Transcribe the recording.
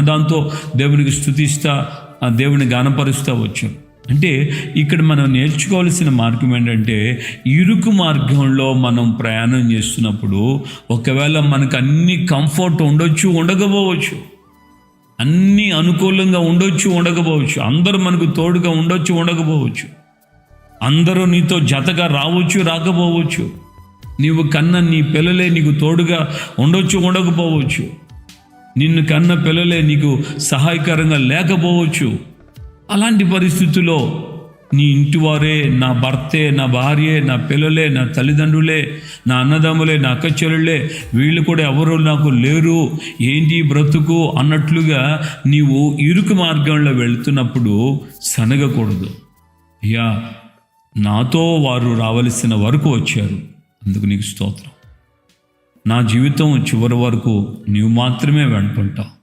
దాంతో దేవునికి స్థుతిస్తా ఆ దేవుని గానపరుస్తూ వచ్చాం. అంటే ఇక్కడ మనం నేర్చుకోవాల్సిన మార్గం ఏంటంటే ఇరుకు మార్గంలో మనం ప్రయాణం చేస్తున్నప్పుడు ఒకవేళ మనకు అన్ని కంఫర్ట్ ఉండొచ్చు ఉండకపోవచ్చు. అన్నీ అనుకూలంగా ఉండొచ్చు ఉండకపోవచ్చు. అందరూ మనకు తోడుగా ఉండొచ్చు ఉండకపోవచ్చు. అందరూ నీతో జతగా రావచ్చు రాకపోవచ్చు. నీవు కన్న నీ పిల్లలే నీకు తోడుగా ఉండొచ్చు ఉండకపోవచ్చు. నిన్ను కన్న పిల్లలే నీకు సహాయకరంగా లేకపోవచ్చు. అలాంటి పరిస్థితుల్లో నీ ఇంటివారే నా భర్తే నా భార్యే నా పిల్లలే నా తల్లిదండ్రులే నా అన్నదమ్ములే నా అక్క చెల్లెళ్ళే వీళ్ళు కూడా ఎవరు నాకు లేరు. ఏంటి బ్రతుకు? అన్నట్లుగా నీవు ఇరుకు మార్గంలో వెళ్తున్నప్పుడు సనగకూడదు. అయ్యా నాతో వారు రావలసిన వరకు వచ్చారు. అందుకు నీకు స్తోత్రం. నా జీవితం చివరి వరకు నీవు మాత్రమే వెంటుంటావు.